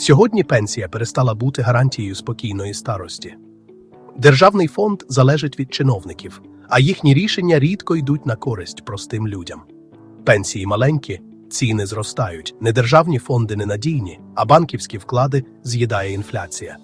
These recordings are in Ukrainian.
Сьогодні пенсія перестала бути гарантією спокійної старості. Державний фонд залежить від чиновників, а їхні рішення рідко йдуть на користь простим людям. Пенсії маленькі, ціни зростають, недержавні фонди ненадійні, а банківські вклади з'їдає інфляція.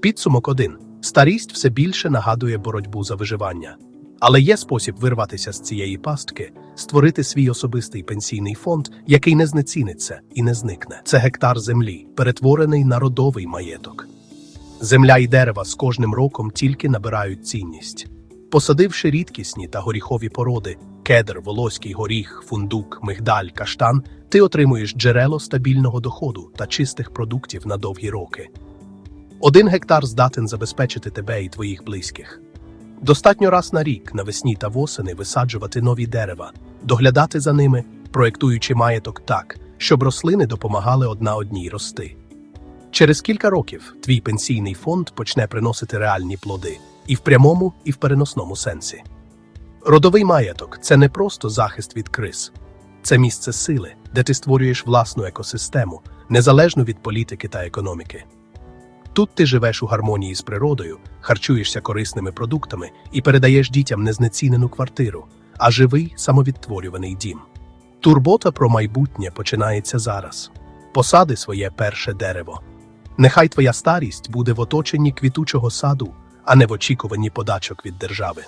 Підсумок один: старість все більше нагадує боротьбу за виживання. Але є спосіб вирватися з цієї пастки, створити свій особистий пенсійний фонд, який не знеціниться і не зникне. Це гектар землі, перетворений на родовий маєток. Земля і дерева з кожним роком тільки набирають цінність. Посадивши рідкісні та горіхові породи кедр, волоський горіх, фундук, мигдаль, каштан, ти отримуєш джерело стабільного доходу та чистих продуктів на довгі роки. Один гектар здатен забезпечити тебе і твоїх близьких. Достатньо раз на рік, навесні та восени висаджувати нові дерева, доглядати за ними, проєктуючи маєток так, щоб рослини допомагали одна одній рости. Через кілька років твій пенсійний фонд почне приносити реальні плоди і в прямому, і в переносному сенсі. Родовий маєток це не просто захист від криз, це місце сили, де ти створюєш власну екосистему, незалежну від політики та економіки. Тут ти живеш у гармонії з природою, харчуєшся корисними продуктами і передаєш дітям незнецінену квартиру, а живий самовідтворюваний дім. Турбота про майбутнє починається зараз. Посади своє перше дерево. Нехай твоя старість буде в оточенні квітучого саду, а не в очікуванні подачок від держави.